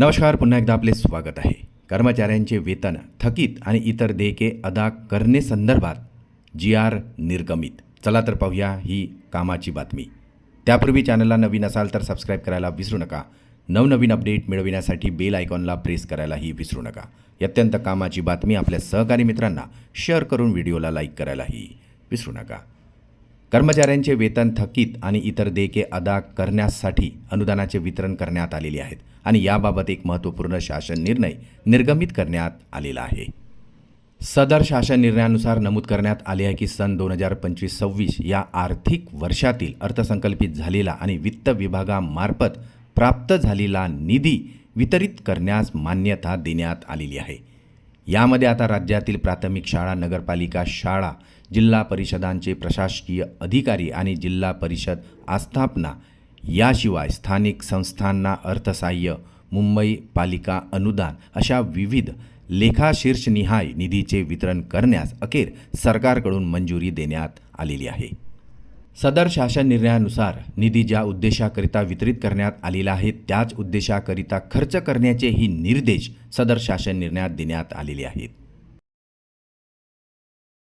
नमस्कार पुन्हा एकदा आपले स्वागत आहे. कर्मचाऱ्यांचे वेतन थकीत आणि इतर देयके अदा करणे संदर्भात जी आर निर्गमित. चला तर पाहूया ही कामाची बातमी. त्यापूर्वी चॅनलला नवीन असाल तर सबस्क्राईब करायला विसरू नका. नवनवीन अपडेट मिळविण्यासाठी बेल आयकॉनला प्रेस करायलाही विसरू नका. अत्यंत कामाची बातमी आपल्या सहकारी मित्रांना शेअर करून व्हिडिओला लाईक करायलाही विसरू नका. कर्मचाऱ्यांचे वेतन थकीत आणि इतर देयके अदा करण्यासाठी अनुदानाचे वितरण करण्यात आलेले आहेत आणि याबाबत एक महत्त्वपूर्ण शासन निर्णय निर्गमित करण्यात आलेला आहे. सदर शासन निर्णयानुसार नमूद करण्यात आले आहे की सन दोन हजार पंचवीस सव्वीस या आर्थिक वर्षातील अर्थसंकल्पित झालेला आणि वित्त विभागामार्फत प्राप्त झालेला निधी वितरित करण्यास मान्यता देण्यात आलेली आहे. यामध्ये आता राज्यातील प्राथमिक शाळा नगरपालिका शाळा जिल्हा परिषदांचे प्रशासकीय अधिकारी आणि जिल्हा परिषद आस्थापना याशिवाय स्थानिक संस्थांना अर्थसहाय्य मुंबई पालिका अनुदान अशा विविध लेखाशीर्षनिहाय निधीचे वितरण करण्यास अखेर सरकारकडून मंजुरी देण्यात आलेली आहे. सदर शासन निर्णयानुसार निधी ज्या उद्देशाकरिता वितरित करण्यात आलेला आहे त्याच उद्देशाकरिता खर्च करण्याचेही निर्देश सदर शासन निर्णयात देण्यात आलेले आहेत.